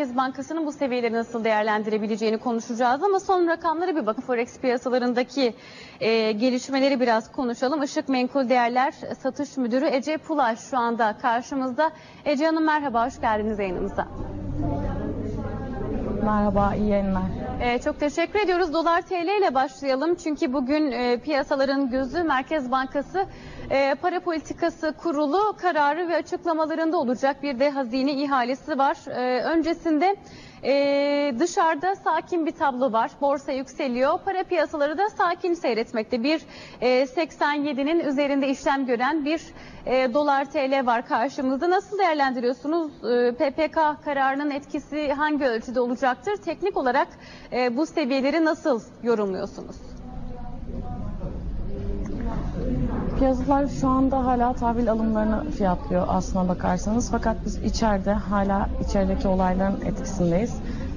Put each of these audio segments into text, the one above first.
Merkez Bankası'nın bu seviyeleri nasıl değerlendirebileceğini konuşacağız ama son rakamlara bir bakın. Forex piyasalarındaki e, gelişmeleri biraz konuşalım. Işık Menkul Değerler Satış Müdürü Ece Pulaş şu anda karşımızda. Ece Hanım merhaba, hoş geldiniz yayınımıza. Merhaba, iyi yayınlar. Ee, çok teşekkür ediyoruz. Dolar TL ile başlayalım. Çünkü bugün e, piyasaların gözü Merkez Bankası e, Para Politikası Kurulu kararı ve açıklamalarında olacak. Bir de hazine ihalesi var. E, öncesinde e, dışarıda sakin bir tablo var. Borsa yükseliyor. Para piyasaları da sakin seyretmekte. Bir e, 87'nin üzerinde işlem gören bir e, dolar TL var karşımızda. Nasıl değerlendiriyorsunuz? E, PPK kararının etkisi hangi ölçüde olacaktır? Teknik olarak e, bu seviyeleri nasıl yorumluyorsunuz? Piyasalar şu anda hala tahvil alımlarını fiyatlıyor aslına bakarsanız. Fakat biz içeride hala içerideki olayların etkisindeyiz.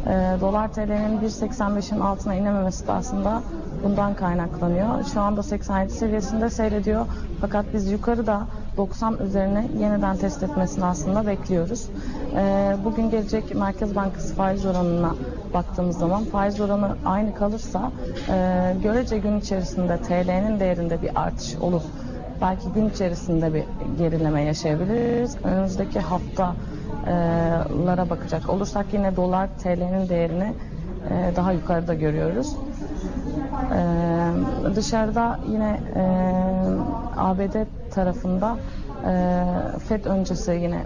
Ee, Dolar TL'nin 1.85'in altına inememesi de aslında bundan kaynaklanıyor. Şu anda 87 seviyesinde seyrediyor. Fakat biz yukarıda 90 üzerine yeniden test etmesini aslında bekliyoruz. Ee, bugün gelecek Merkez Bankası faiz oranına baktığımız zaman faiz oranı aynı kalırsa e, görece gün içerisinde TL'nin değerinde bir artış olup belki gün içerisinde bir gerileme yaşayabiliriz. Önümüzdeki haftalara bakacak olursak yine dolar TL'nin değerini e, daha yukarıda görüyoruz. Ee, dışarıda yine e, ABD tarafında e, FED öncesi yine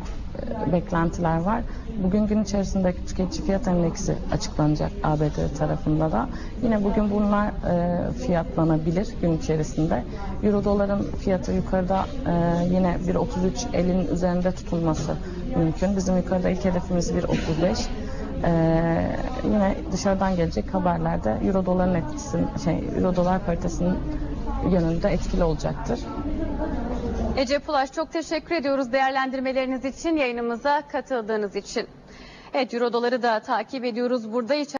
e, beklentiler var. Bugün gün içerisinde tüketici fiyat endeksi açıklanacak ABD tarafında da. Yine bugün bunlar e, fiyatlanabilir gün içerisinde. Euro doların fiyatı yukarıda e, yine 1.33.50'nin üzerinde tutulması mümkün. Bizim yukarıda ilk hedefimiz 1.35. Ee, yine dışarıdan gelecek haberlerde euro doların etkisi şey euro dolar paritesinin yönünde etkili olacaktır. Ece Pulaş çok teşekkür ediyoruz değerlendirmeleriniz için, yayınımıza katıldığınız için. Evet, Euro doları da takip ediyoruz burada.